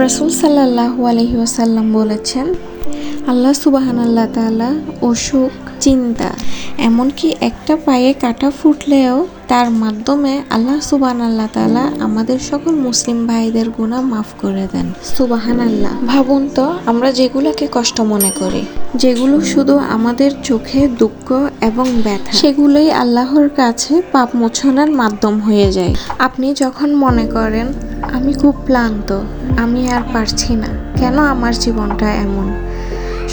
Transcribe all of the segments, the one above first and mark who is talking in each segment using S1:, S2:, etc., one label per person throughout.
S1: রসুল সাল্লাহ আলহি ওসাল্লাম বলেছেন আল্লাহ সুবাহান আল্লাহ তালা অসুখ চিন্তা। এমনকি একটা পায়ে কাটা ফুটলেও তার মাধ্যমে আল্লাহ সুবাহান আল্লাহ তালা আমাদের সকল মুসলিম ভাইদের গুণা মাফ করে দেন। সুবাহান আল্লাহ ভাবুন তো, আমরা যেগুলোকে কষ্ট মনে করি, যেগুলো শুধু আমাদের চোখে দুঃখ এবং ব্যথা, সেগুলোই আল্লাহর কাছে পাপ মোছনার মাধ্যম হয়ে যায়। আপনি যখন মনে করেন, আমি খুব ক্লান্ত, আমি আর পারছি না, কেন আমার জীবনটা এমন?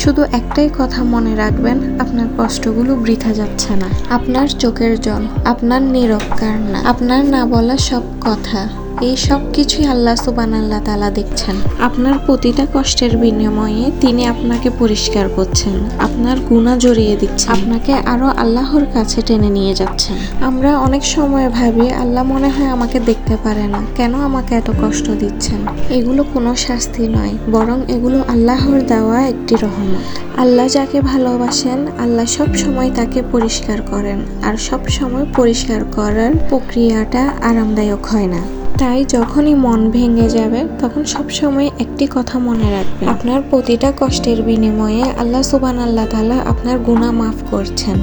S1: শুধু একটাই কথা মনে রাখবেন, আপনার কষ্টগুলো বৃথা যাচ্ছে না। আপনার চোখের জল, আপনার নিরক্ষার না আপনার না বলা সব কথা। এই সব কিছুই আল্লাহ সুবান আল্লাহ তালা দেখছেন। আপনার প্রতিটা কষ্টের বিনিময়ে তিনি আপনাকে পরিষ্কার করছেন, আপনার গুণা জড়িয়ে দিচ্ছেন, আপনাকে আরও আল্লাহর কাছে টেনে নিয়ে যাচ্ছেন। আমরা অনেক সময় ভাবি, আল্লাহ মনে হয় আমাকে দেখতে পারে না, কেন আমাকে এত কষ্ট দিচ্ছেন? এগুলো কোনো শাস্তি নয়, বরং এগুলো আল্লাহর দেওয়া একটি রহমত। আল্লাহ যাকে ভালোবাসেন, আল্লাহ সব সময় তাকে পরিষ্কার করেন, আর সব সময় পরিষ্কার করার প্রক্রিয়াটা আরামদায়ক হয় না। তাই যখনই মন ভেঙে যাবে, তখন সবসময় একটি কথা মনে রাখবেন আপনার প্রতিটা কষ্টের বিনিময়ে আল্লাহ সুবান আল্লাহ তালা আপনার গুণা মাফ করছেন।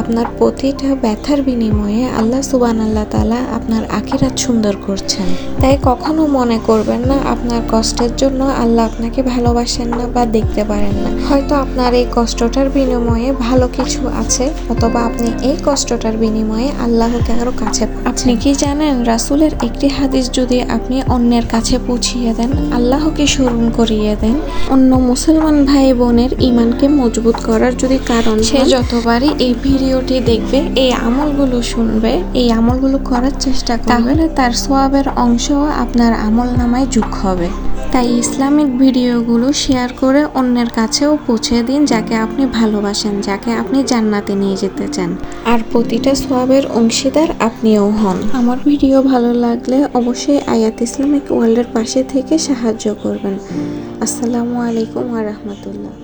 S1: আপনার প্রতিটা ব্যথার বিনিময়ে আল্লাহ সুবান আল্লাহ তালা আপনার আখিরাত সুন্দর করছেন। তাই কখনো মনে করবেন না, আপনার কষ্টের জন্য আল্লাহ আপনাকে ভালোবাসেন না বা দেখতে পারেন না। হয়তো আপনার এই কষ্টটার বিনিময়ে ভালো কিছু আছে, অথবা আপনি এই কষ্টটার বিনিময়ে আল্লাহকে আরও কাছে আপনি কি জানেন রাসুলের একটি হাদিস যদি আপনি অন্যের কাছে পৌঁছিয়ে দেন আল্লাহকে স্মরণ করিয়ে দেন অন্য মুসলমান ভাই বোনের ইমানকে মজবুত করার যদি কারণ সে যতবারই এই ভিডিওটি দেখবে এই আমলগুলো শুনবে এই আমলগুলো করার চেষ্টা করবে তাহলে তার সোয়াবের অংশ আপনার আমল নামায় যোগ হবে। তাই ইসলামিক ভিডিওগুলো শেয়ার করে অন্যের কাছেও পৌঁছে দিন যাকে আপনি ভালোবাসেন, যাকে আপনি জান্নাতে নিয়ে যেতে চান। আর প্রতিটা সোয়াবের অংশীদার আপনিও হন। আমার ভিডিও ভালো লাগলে অবশ্যই আয়াত ইসলামিক ওয়ার্ল্ডের পাশে থেকে সাহায্য করবেন। আসসালামু আলাইকুম আ রহমতুল্লাহ।